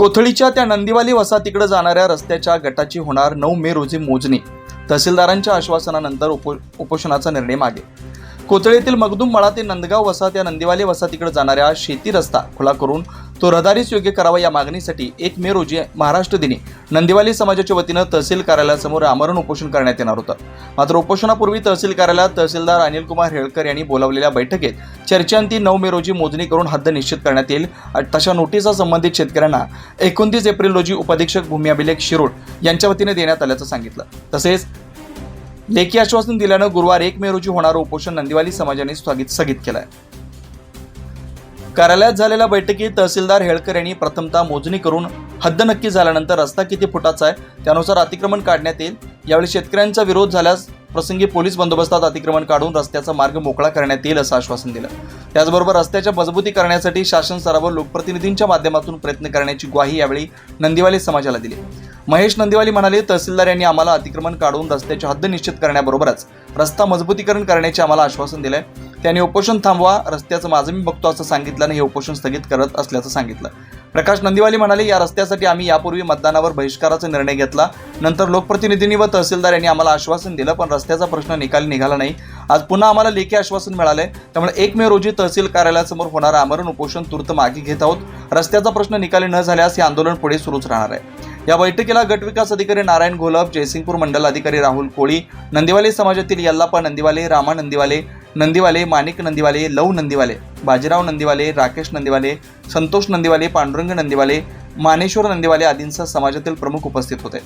कोथळीच्या त्या नंदीवाली वसाहतीकडे जाणाऱ्या रस्त्याच्या गटाची होणार नऊ मे रोजी मोजणी. तहसीलदारांच्या आश्वासनानंतर उपो उपोषणाचा निर्णय मागे. कोथळीतील मगदूम मळा ते नंदगाव वसाहत या नंदीवाली वसाहतीकडे जाणाऱ्या शेती रस्ता खुला करून तो रहदारीस योग्य करावा या मागणीसाठी एक मे रोजी महाराष्ट्र दिनी नंदीवाली समाजाच्या वतीनं तहसील कार्यालयासमोर आमरण उपोषण करण्यात येणार होतं. मात्र उपोषणापूर्वी तहसील कार्यालयात तहसीलदार अनिल कुमार हेळकर यांनी बोलावलेल्या बैठकीत चर्चांती नऊ मे रोजी मोजणी करून हद्द निश्चित करण्यात येईल. आणि तशा नोटिसा संबंधित शेतकऱ्यांना एकोणतीस एप्रिल रोजी उपाधीक्षक भूमी अभिलेख शिरोड यांच्या वतीने देण्यात आल्याचं सांगितलं. तसेच लेखी आश्वासन दिल्यानं गुरुवार एक मे रोजी होणारं उपोषण नंदिवाली समाजाने स्थगित स्थगित केलं आहे कार्यालयात झालेल्या बैठकीत तहसीलदार हेळकर यांनी प्रथमतः मोजणी करून हद्द नक्की झाल्यानंतर रस्ता किती फुटाचा आहे त्यानुसार अतिक्रमण काढण्यात येईल. यावेळी शेतकऱ्यांचा विरोध झाल्यास प्रसंगी पोलीस बंदोबस्तात अतिक्रमण काढून रस्त्याचा मार्ग मोकळा करण्यात येईल असं आश्वासन दिलं. त्याचबरोबर रस्त्याच्या मजबूती करण्यासाठी शासन स्तरावर लोकप्रतिनिधींच्या माध्यमातून प्रयत्न करण्याची ग्वाही यावेळी नंदीवाली समाजाला दिली. महेश नंदीवाली म्हणाले तहसीलदार यांनी आम्हाला अतिक्रमण काढून रस्त्याची हद्द निश्चित करण्याबरोबरच रस्ता मजबूतीकरण करण्याचे आम्हाला आश्वासन दिलंय. त्यांनी उपोषण थांबवा रस्त्याचं माझं मी बघतो असं सांगितल्यानं हे उपोषण स्थगित करत असल्याचं सांगितलं. प्रकाश नंदीवाली म्हणाले या रस्त्यासाठी आम्ही यापूर्वी मतदानावर बहिष्काराचा निर्णय घेतला. नंतर लोकप्रतिनिधींनी व तहसीलदार यांनी आम्हाला आश्वासन दिलं पण रस्त्याचा प्रश्न निकाली निघाला नाही. आज पुन्हा आम्हाला लेखी आश्वासन मिळालंय. त्यामुळे एक मे रोजी तहसील कार्यालयासमोर होणारं आमरण उपोषण तूर्त मागे घेत आहोत. रस्त्याचा प्रश्न निकाली न झाल्यास हे आंदोलन पुढे सुरूच राहणार आहे. या बैठकीला गट विकास अधिकारी नारायण घोलप जयसिंगपूर मंडल अधिकारी राहुल कोळी नंदीवाले समाजातील यल्लाप्पा नंदीवाले रामा नंदीवाले नंदीवाले माणिक नंदीवाले लव नंदीवाले बाजीराव नंदीवाले राकेश नंदीवाले संतोष नंदीवाले पांडुरंग नंदीवाले मानेश्वर नंदीवाले आदींसह समाजातील प्रमुख उपस्थित होते.